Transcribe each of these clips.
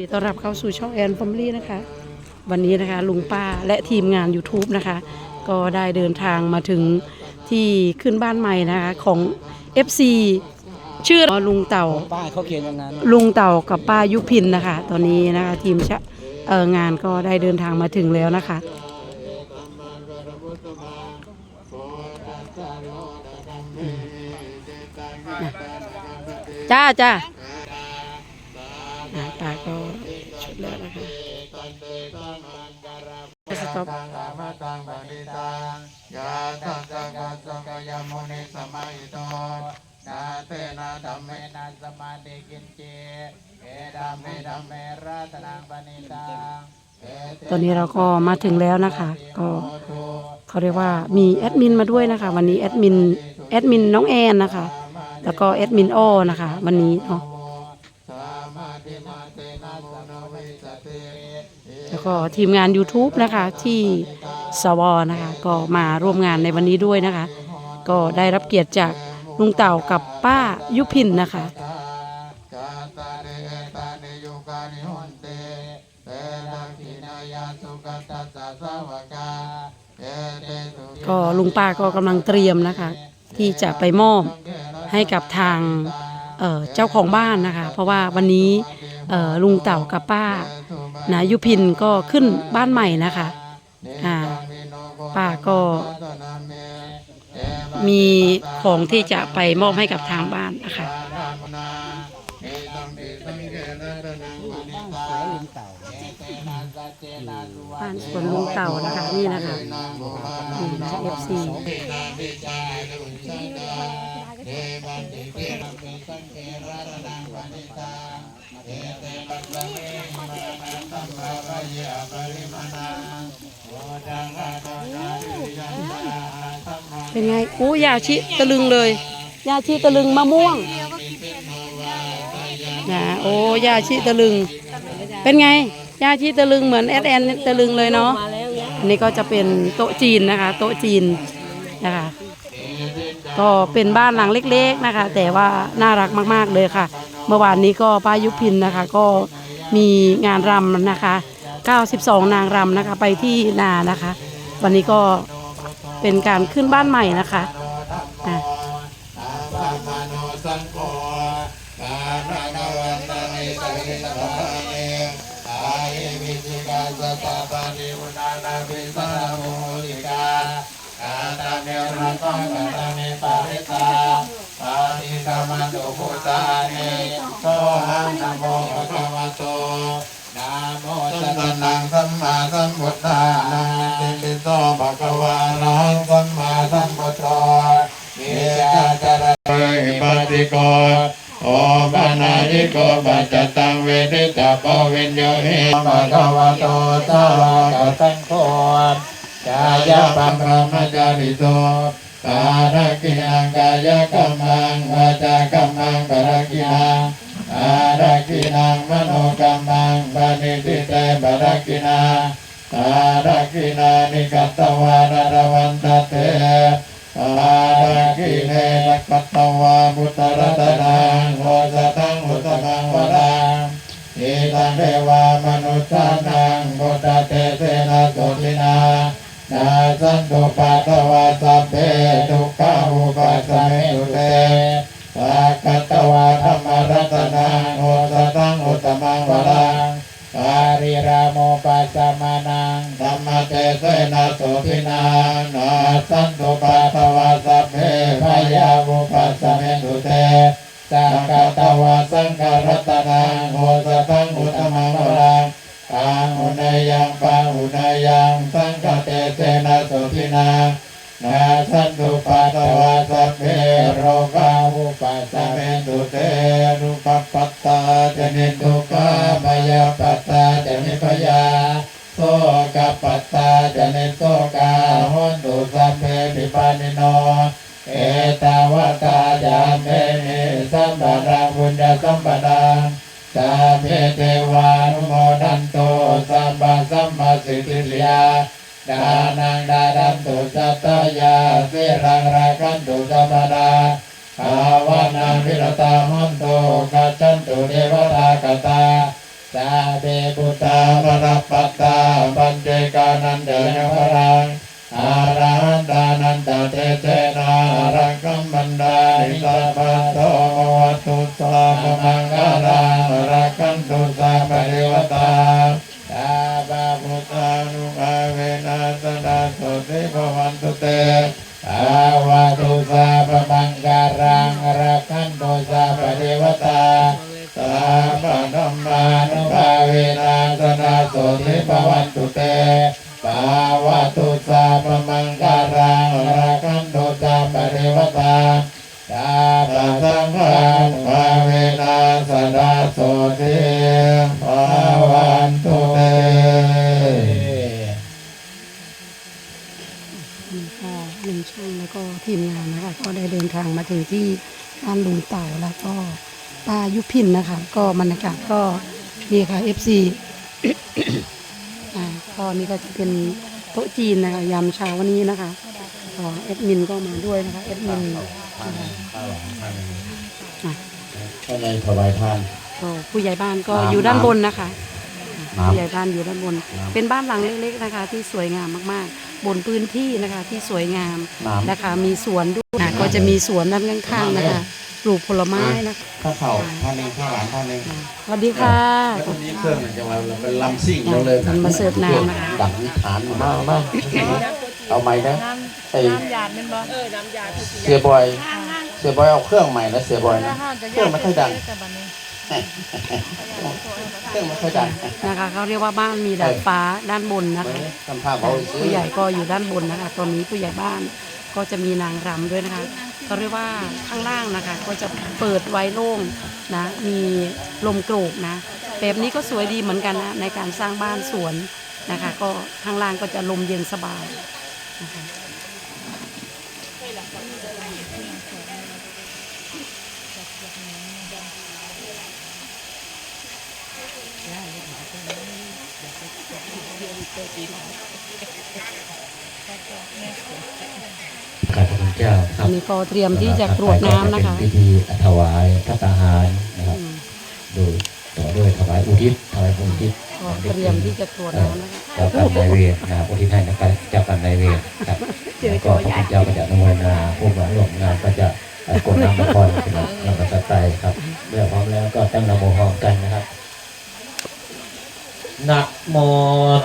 ดีต้อนรับเข้าสู่ช่องแอนฟอมลี่นะคะ วันนี้นะคะลุงป้าและทีมงาน YouTube นะคะ ก็ได้เดินทางมาถึงที่ขึ้นบ้านใหม่นะคะของ FC ชื่อลุงเต่า ป้ายเขาเขียนอย่างนั้นลุงเต่ากับป้ายุพินนะคะ ตอนนี้นะคะทีมชะเอ่องานก็ได้เดินทางมาถึงแล้วนะคะนะจ้าจ้าอะป้าก็ชุดแล้วนะคะ สต็อปมตังปณิตังยาตังสสะกัสสะกยมุนิสมัยโตนาเตนะธัมเมนะสมาธิกินเจเอดัมเมดัมเมรัตนังปณิตังตอนนี้เราก็มาถึงแล้วนะคะ ก็เขาเรียกว่ามีแอดมินมาด้วยนะคะ วันนี้แอดมินแอดมินน้องแอนนะคะ แล้วก็แอดมินอ้อนะคะ วันนี้เนาะ แล้วก็ทีมงาน YouTube นะคะที่สวนะคะ ก็มาร่วมงานในวันนี้ด้วยนะคะ ก็ได้รับเกียรติจากลุงเต่ากับป้ายุพินนะคะก็ลุงป้าก็กำลังเตรียมนะคะ ที่จะไปมอบให้กับทาง เจ้าของบ้านนะคะ เพราะว่าวันนี้ลุงเต่ากับป้านายุพินก็ขึ้นบ้านใหม่นะคะป้าก็มีของที่จะไปมอบให้กับทางบ้านนะคะบ้านสวนลุงเต่านะคะนี่นะคะนี่นะ FC เป็นไงโอ้ยาชิตะลึงเลยยาชิตะลึงมะม่วงนะโอ้ยาชิตะลึง เป็นไงยาชิตะลึงเหมือนแอดแอนตะลึงเลยเนาะอันนี้ก็จะเป็นโต๊ะจีนนะคะ โต๊ะจีนนะคะก็เป็นบ้านหลังเล็ก ๆนะคะ แต่ว่าน่ารักมาก ๆเลยค่ะ เมื่อวานนี้ก็ป้ายุพินนะคะ ก็มีงานรำนะคะ 92 นางรำนะคะ ไปที่นานะคะ วันนี้ก็เป็นการขึ้นบ้านใหม่นะคะอะตานิสริตปะเนอาหิวิจิกาสตาปานิอุนานาภิสาโมลิกากาตาเนรัตงกาตาเนปาริตา กามันตุพุตาเนโตหังนะโมภะคะวะโตนะโมตัสสะนังสัมมาสัมพุทธานังติปิโตภะคะวะอะระหังสัมมาสัมพุทโธนิจจารเยปฏิโกโอปานายิโกปัจจตังเวทิตาปวินโยหิภะคะวะโตสาวกสังโฆกายปัมพรหมจาริโตปารกินั มโนกัมมังปานิติเตปารกินังปารักินานิกัตตวารรวันตเตอาราคิเนนักปัตตวาบุตรตนังโหสตังอุตมังวรังอิตังเทวามนุษย์นังบุตเตเสนาโสตินานาสันตุปัตต ปัสสมานังธรรมเตเสนาโสตินานาสันตุปาตวาสัพเพพยาวุปัสสเมตุเตสังกตวาสังกรัตนังโหสตังอุตมังวรังปังอุนยังปังอุนยังสังกเตเสนาโสตินานาสันตุปาตวาสัพเพโรกาวุปั สเมตุเตรูปปัตตาจนิทุกขามายาปัตตาจนิพยาโสกปัตตาจนิโสกาหุนตุสัพเพปิปานิโน เอตาวตาจามเมมิสัมปะรังบุญญาสัมปะดังสาเพเทวานุโมดันโตสัมมาสัมมาสิทธิยาดานังดาดันตุสัตตยาเสรังราคันตุสัมปดา ภาวนาวิรตาหันโตกัจจันตุเทวตากตาสาเดบุตามรับปัตตาปัญเจกานันเดยมรังอารันตานันตเตเตนารังกัมมันดานิสัพพะโตมวัตุสาพมังกาลังรักันตุสาปริวตา วาตุสาปมังการังรักขันโตุสาปเดวตาสาปสังฆานุภาเวนัสนาโสติภวันตุเตนี่ก็ลุงช่างแล้วก็ทีมงานนะคะก็ได้เดินทางมาถึงที่บ้านลุงเต่าแล้วก็ป้ายุพินนะคะ ก็บรรยากาศก็นี่ค่ะ FC อ่าก็นี่ก็จะเป็น โต๊ะจีนนะคะยามเช้าวันนี้นะคะก็แอดมินก็มาด้วยนะคะแอดมินอะก็เลยถวายทานก็ผู้ใหญ่บ้านก็อยู่ด้านบนนะคะผู้ใหญ่บ้านอยู่ด้านบน เป็นบ้านหลังเล็ก ๆนะคะ ที่สวยงามมากๆ บนพื้นที่นะคะที่สวยงามนะคะ มีสวนด้วยก็จะมีสวนด้านข้างๆนะคะ ปลูกผลไม้นะคะข้าวเข่าท่านหนึ่งข้าวหลามท่านหนึ่งสวัสดีค่ะแล้ววันนี้เครื่องมันจะมาเป็นลำซิ่งเราเลยมันมาเสิร์ฟน้ำนะคะดังฐานมากมากเอาใหม่นะไอ้น้ำหยาดเป็นบ่เออน้ำหยาดเสียบอย เสียบอยเอาเครื่องใหม่นะเสียบอยนะเครื่องไม่ค่อยดังเครื่องไม่ค่อยดังนะคะเขาเรียกว่าบ้านมีดาดฟ้าด้านบนนะคะทำท่าเขาซื้อผู้ใหญ่ก็อยู่ด้านบนนะคะตอนนี้ผู้ใหญ่บ้าน ก็จะมีนางรำด้วยนะคะเขาเรียกว่าข้างล่างนะคะ ก็จะเปิดไว้โล่งนะมีลมโกรกนะแบบนี้ก็สวยดีเหมือนกันนะในการสร้างบ้านสวนนะคะ ก็ข้างล่างก็จะลมเย็นสบายนะคะข้ พระเจ้าคอัรับนนี้ก็เตรียมที่จะกรวดน้ำนะคะเป็นพิธีถวายพระตาหารนะครับอืมโดยต่อด้วยถวายอุทิศถวายอุทิศก็เตรียมที่จะกรวดน้ำนะคะเจ้ากรรมนายเวรนะครับอุทิศให้นักการเจ้ากรรมนายเวรครับแล้วก็พระพุทธเจ้าก็จะอนุโมทนาผู้มาร่วมงานก็จะเอ่อกดน้ำมาก่อนเป็นน้ำกระสไตรครับเมื่อพร้อมแล้วก็ตั้งนะโมพร้อมกันนะครับนะโม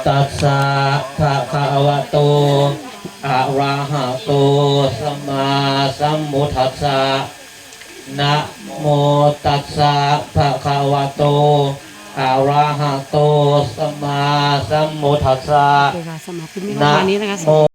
ตัสสะภะคะวะโต อะระหะโตสัมมาสัมพุทธัสสะนะโมตัสสะภะคะวะโตอะระหะโตสัมมาสัมพุทธัสสะนาณนี้นะคะโม